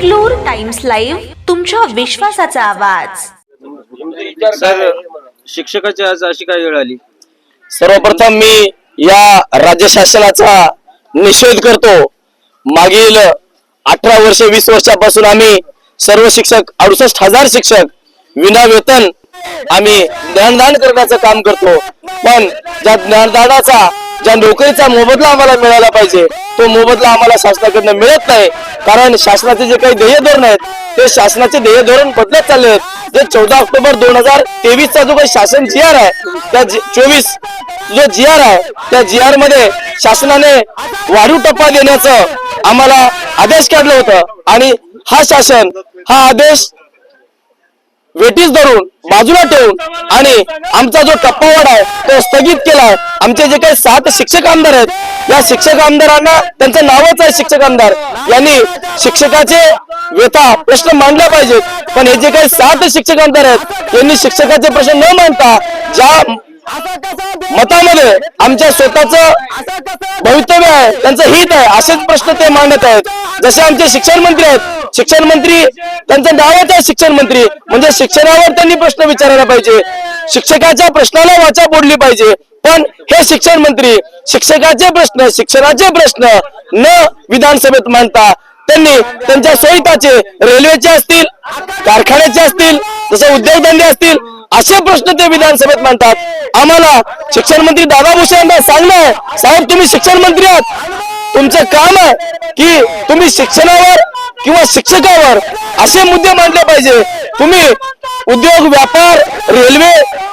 Times live तुमच्या विश्वासाचा आवाज. सर शिक्षकाची आज अशी काय वेळ आली? सर्वप्रथम मी या राज्य शासनाचा निषेध करतो. मागील अठरा वर्ष वीस वर्षापासून आम्ही सर्व शिक्षक अडुसष्ट हजार शिक्षक विना वेतन आम्ही ज्ञानदान करण्याचं काम करतो. पण ज्या ज्ञानदानाचा ज्या नोकरीचा मोबदला आम्हाला मिळाला पाहिजे तो मोबदला आम्हाला शासनाकडनं मिळत नाही. कारण शासनाचे जे काही ध्येय धोरण आहेत ते शासनाचे ध्येय धोरण बदलत चालले आहेत. जे चौदा ऑक्टोबर दोन हजार तेवीस चा जो काही शासन जी आर आहे त्या चोवीस जो जी आर आहे त्या जी आरमध्ये शासनाने वाढीव टप्पा देण्याचं आम्हाला आदेश काढलं होतं. आणि हा शासन हा आदेश वेटीस धरून बाजूला ठेवून आणि आमचा जो टप्पावाड आहे तो स्थगित केलाय. आमचे जे काही सात शिक्षक आमदार आहेत या शिक्षक आमदारांना त्यांचं नावच आहे शिक्षक आमदार. यांनी शिक्षकाचे व्यथा प्रश्न मांडला पाहिजेत. पण हे जे काही सात शिक्षक आमदार आहेत यांनी शिक्षकाचे प्रश्न न मांडता ज्या मतामध्ये आमच्या स्वतःच भवितव्य आहे त्यांचं हित आहे असेच प्रश्न ते मांडत आहेत. जसे आमचे शिक्षण मंत्री आहेत शिक्षण मंत्री त्यांचं नावच आहे शिक्षण मंत्री. म्हणजे शिक्षणावर त्यांनी प्रश्न विचारायला पाहिजे. शिक्षकाच्या प्रश्नाला वाचा बोडली पाहिजे. पण हे शिक्षण मंत्री शिक्षकाचे प्रश्न शिक्षणाचे प्रश्न न विधानसभेत मांडता त्यांनी त्यांच्या सोयीताचे रेल्वेचे असतील कारखान्याचे असतील जसे उद्योगधंदे असतील असे प्रश्न ते विधानसभेत मांडतात. आम्हाला शिक्षण मंत्री दादा भुसे यांना सांगणं आहे. साहेब तुम्ही शिक्षण मंत्री आहात. तुमचं काम आहे की तुम्ही शिक्षणावर किंवा शिक्षकावर असे मुद्दे मांडले पाहिजे. तुम्ही उद्योग व्यापार रेल्वे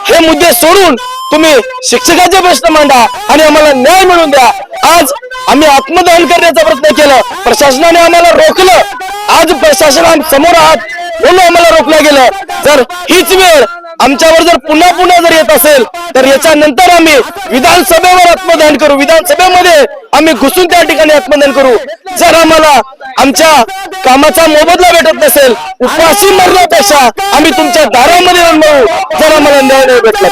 हे मुद्दे सोडून तुम्ही शिक्षकाचे प्रश्न मांडा आणि आम्हाला न्याय मिळवून द्या. आज आम्ही आत्मदहन करण्याचा प्रयत्न केला. प्रशासनाने आम्हाला रोखलं. आज प्रशासन समोर आहात म्हणून आम्हाला रोखलं गेलं. जर हीच वेळ आमच्यावर जर पुन्हा पुन्हा जर येत असेल तर याच्या नंतर आम्ही विधानसभेवर आत्मदहन करू. विधानसभेमध्ये आम्ही घुसून त्या ठिकाणी आत्मदान करू. जर आम्हाला आमच्या कामाचा मोबदला भेटत नसेल उपासून मरण्यापेक्षा आम्ही तुमच्या दारामध्ये येऊन मरू जर आम्हाला न्याय नाही भेटला